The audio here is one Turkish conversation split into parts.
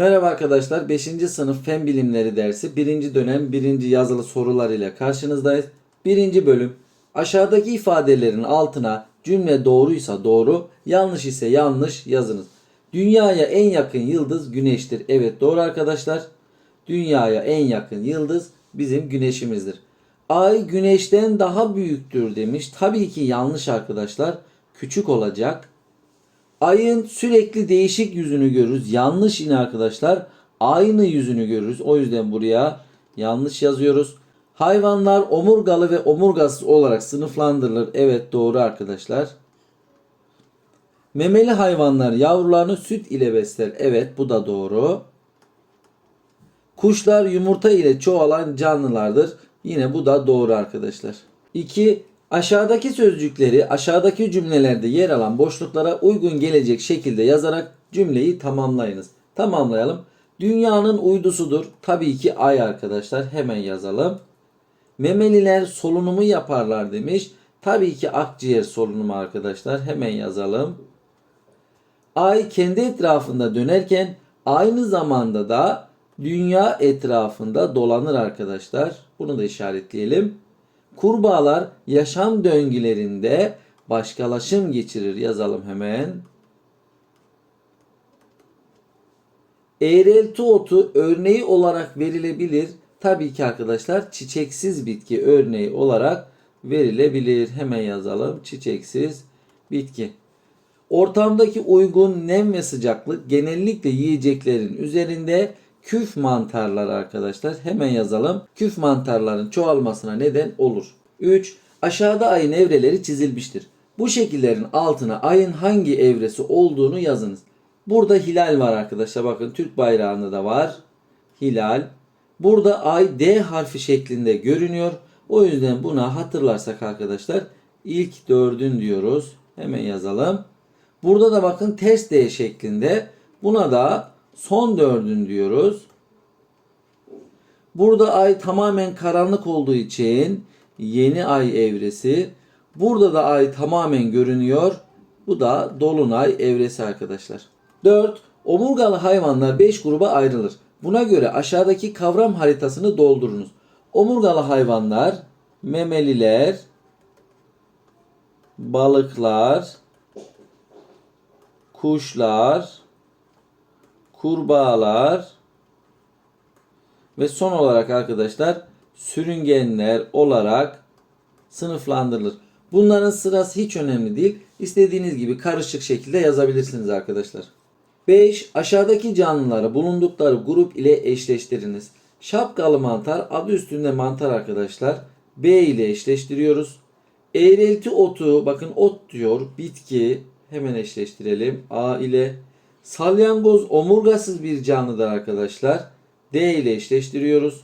Merhaba arkadaşlar. 5. sınıf Fen Bilimleri dersi 1. dönem 1. yazılı sorular ile karşınızdayız. 1. bölüm. Aşağıdaki ifadelerin altına cümle doğruysa doğru, yanlış ise yanlış yazınız. Dünyaya en yakın yıldız güneştir. Evet doğru arkadaşlar. Dünyaya en yakın yıldız bizim güneşimizdir. Ay güneşten daha büyüktür demiş. Tabii ki yanlış arkadaşlar. Küçük olacak. Ayın sürekli değişik yüzünü görürüz. Yanlış yine arkadaşlar. Aynı yüzünü görürüz. O yüzden buraya yanlış yazıyoruz. Hayvanlar omurgalı ve omurgasız olarak sınıflandırılır. Evet doğru arkadaşlar. Memeli hayvanlar yavrularını süt ile besler. Evet bu da doğru. Kuşlar yumurta ile çoğalan canlılardır. Yine bu da doğru arkadaşlar. 2. Aşağıdaki sözcükleri aşağıdaki cümlelerde yer alan boşluklara uygun gelecek şekilde yazarak cümleyi tamamlayınız. Tamamlayalım. Dünyanın uydusudur. Tabii ki ay arkadaşlar. Hemen yazalım. Memeliler solunumu yaparlar demiş. Tabii ki akciğer solunumu arkadaşlar. Hemen yazalım. Ay kendi etrafında dönerken aynı zamanda da dünya etrafında dolanır arkadaşlar. Bunu da işaretleyelim. Kurbağalar yaşam döngülerinde başkalaşım geçirir. Yazalım hemen. Eğrelti otu örneği olarak verilebilir. Tabii ki arkadaşlar çiçeksiz bitki örneği olarak verilebilir. Hemen yazalım. Çiçeksiz bitki. Ortamdaki uygun nem ve sıcaklık genellikle yiyeceklerin üzerinde küf mantarları arkadaşlar. Hemen yazalım. Küf mantarların çoğalmasına neden olur. 3. Aşağıda ayın evreleri çizilmiştir. Bu şekillerin altına ayın hangi evresi olduğunu yazınız. Burada hilal var arkadaşlar. Bakın Türk bayrağında da var. Hilal. Burada ay D harfi şeklinde görünüyor. O yüzden buna hatırlarsak arkadaşlar ilk dördün diyoruz. Hemen yazalım. Burada da bakın ters D şeklinde. Buna da son dördün diyoruz. Burada ay tamamen karanlık olduğu için yeni ay evresi. Burada da ay tamamen görünüyor. Bu da dolunay evresi arkadaşlar. 4. Omurgalı hayvanlar 5 gruba ayrılır. Buna göre aşağıdaki kavram haritasını doldurunuz. Omurgalı hayvanlar, memeliler, balıklar, kuşlar, kurbağalar ve son olarak arkadaşlar sürüngenler olarak sınıflandırılır. Bunların sırası hiç önemli değil. İstediğiniz gibi karışık şekilde yazabilirsiniz arkadaşlar. 5. Aşağıdaki canlıları bulundukları grup ile eşleştiriniz. Şapkalı mantar adı üstünde mantar arkadaşlar. B ile eşleştiriyoruz. Eğrelti otu bakın ot diyor bitki hemen eşleştirelim A ile. Salyangoz omurgasız bir canlıdır arkadaşlar. D ile eşleştiriyoruz.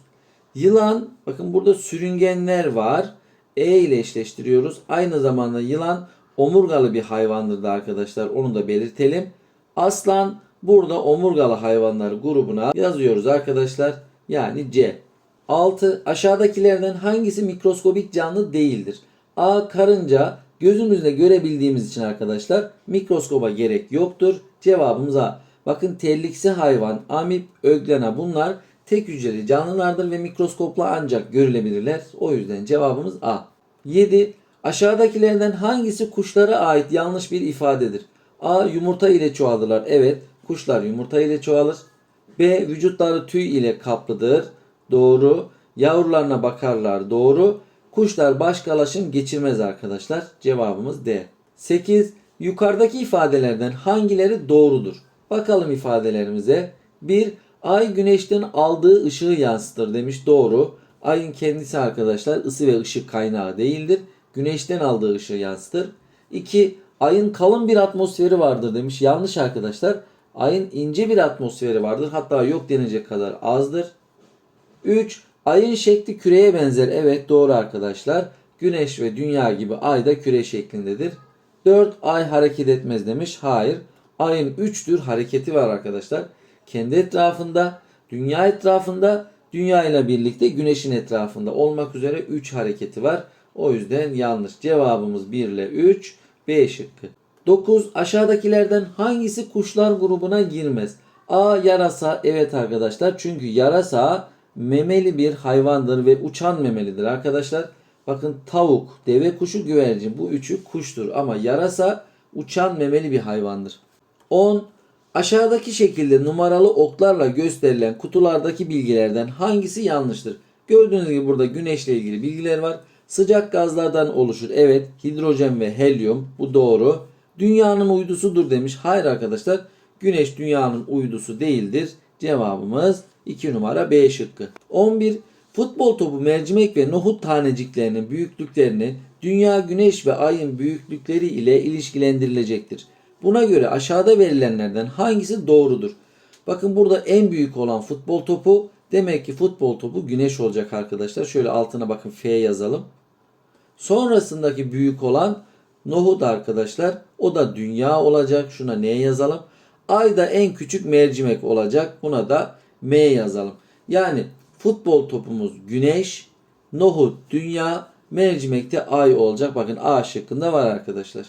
Yılan bakın burada sürüngenler var. E ile eşleştiriyoruz. Aynı zamanda yılan omurgalı bir hayvandır da arkadaşlar. Onu da belirtelim. Aslan burada omurgalı hayvanlar grubuna yazıyoruz arkadaşlar. Yani C. 6. Aşağıdakilerden hangisi mikroskobik canlı değildir? A. Karınca gözümüzle görebildiğimiz için arkadaşlar mikroskoba gerek yoktur. Cevabımız A. Bakın terliksi hayvan, amip, öglena bunlar tek hücreli canlılardır ve mikroskopla ancak görülebilirler. O yüzden cevabımız A. 7. Aşağıdakilerden hangisi kuşlara ait yanlış bir ifadedir? A. Yumurta ile çoğalırlar. Evet. Kuşlar yumurta ile çoğalır. B. Vücutları tüy ile kaplıdır. Doğru. Yavrularına bakarlar. Doğru. Kuşlar başkalaşım geçirmez arkadaşlar. Cevabımız D. 8. Yukarıdaki ifadelerden hangileri doğrudur? Bakalım ifadelerimize. 1. Ay güneşten aldığı ışığı yansıtır demiş. Doğru. Ayın kendisi arkadaşlar ısı ve ışık kaynağı değildir. Güneşten aldığı ışığı yansıtır. 2. Ayın kalın bir atmosferi vardır demiş. Yanlış arkadaşlar. Ayın ince bir atmosferi vardır. Hatta yok denecek kadar azdır. 3. Ayın şekli küreye benzer. Evet doğru arkadaşlar. Güneş ve dünya gibi ay da küre şeklindedir. 4. Ay hareket etmez demiş. Hayır. Ayın 3 tür hareketi var arkadaşlar. Kendi etrafında, dünya etrafında, dünya ile birlikte güneşin etrafında olmak üzere 3 hareketi var. O yüzden yanlış. Cevabımız 1 ile 3. B şıkkı. 9. Aşağıdakilerden hangisi kuşlar grubuna girmez? A. Yarasa. Evet arkadaşlar. Çünkü yarasa memeli bir hayvandır ve uçan memelidir arkadaşlar. Bakın tavuk, deve kuşu, güvercin bu üçü kuştur ama yarasa uçan memeli bir hayvandır. 10. Aşağıdaki şekilde numaralı oklarla gösterilen kutulardaki bilgilerden hangisi yanlıştır? Gördüğünüz gibi burada güneşle ilgili bilgiler var. Sıcak gazlardan oluşur. Evet, hidrojen ve helyum bu doğru. Dünyanın uydusudur demiş. Hayır arkadaşlar. Güneş dünyanın uydusu değildir. Cevabımız 2 numara B şıkkı. 11. Futbol topu mercimek ve nohut taneciklerinin büyüklüklerini dünya, güneş ve ayın büyüklükleri ile ilişkilendirilecektir. Buna göre aşağıda verilenlerden hangisi doğrudur? Bakın burada en büyük olan futbol topu demek ki futbol topu güneş olacak arkadaşlar. Şöyle altına bakın F yazalım. Sonrasındaki büyük olan nohut arkadaşlar. O da dünya olacak. Şuna ne yazalım? Ay da en küçük mercimek olacak. Buna da M yazalım. Yani futbol topumuz güneş, nohut dünya, mercimekte ay olacak. Bakın A şıkkında var arkadaşlar.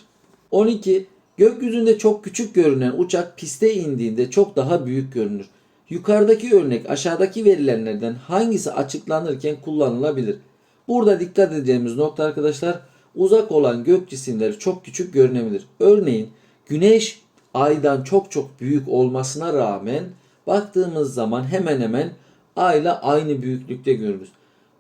12. Gökyüzünde çok küçük görünen uçak piste indiğinde çok daha büyük görünür. Yukarıdaki örnek aşağıdaki verilenlerden hangisi açıklanırken kullanılabilir? Burada dikkat edeceğimiz nokta arkadaşlar uzak olan gök cisimleri çok küçük görünebilir. Örneğin güneş aydan çok çok büyük olmasına rağmen baktığımız zaman hemen hemen ayla aynı büyüklükte görürüz.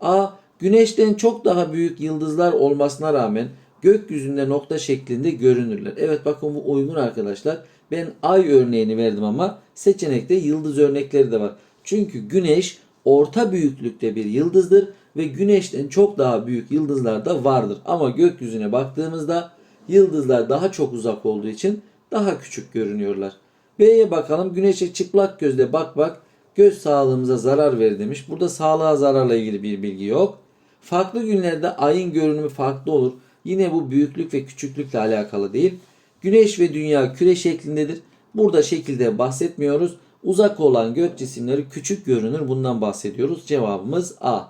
A. Güneşten çok daha büyük yıldızlar olmasına rağmen gökyüzünde nokta şeklinde görünürler. Evet bakın bu uygun arkadaşlar. Ben ay örneğini verdim ama seçenekte yıldız örnekleri de var. Çünkü güneş orta büyüklükte bir yıldızdır ve güneşten çok daha büyük yıldızlar da vardır. Ama gökyüzüne baktığımızda yıldızlar daha çok uzak olduğu için daha küçük görünüyorlar. B'ye bakalım. Güneşe çıplak gözle bak bak göz sağlığımıza zarar verir demiş. Burada sağlığa zararla ilgili bir bilgi yok. Farklı günlerde ayın görünümü farklı olur. Yine bu büyüklük ve küçüklükle alakalı değil. Güneş ve dünya küre şeklindedir. Burada şekilde bahsetmiyoruz. Uzak olan gök cisimleri küçük görünür. Bundan bahsediyoruz. Cevabımız A.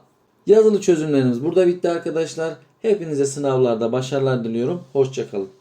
Yazılı çözümlerimiz burada bitti arkadaşlar. Hepinize sınavlarda başarılar diliyorum. Hoşçakalın.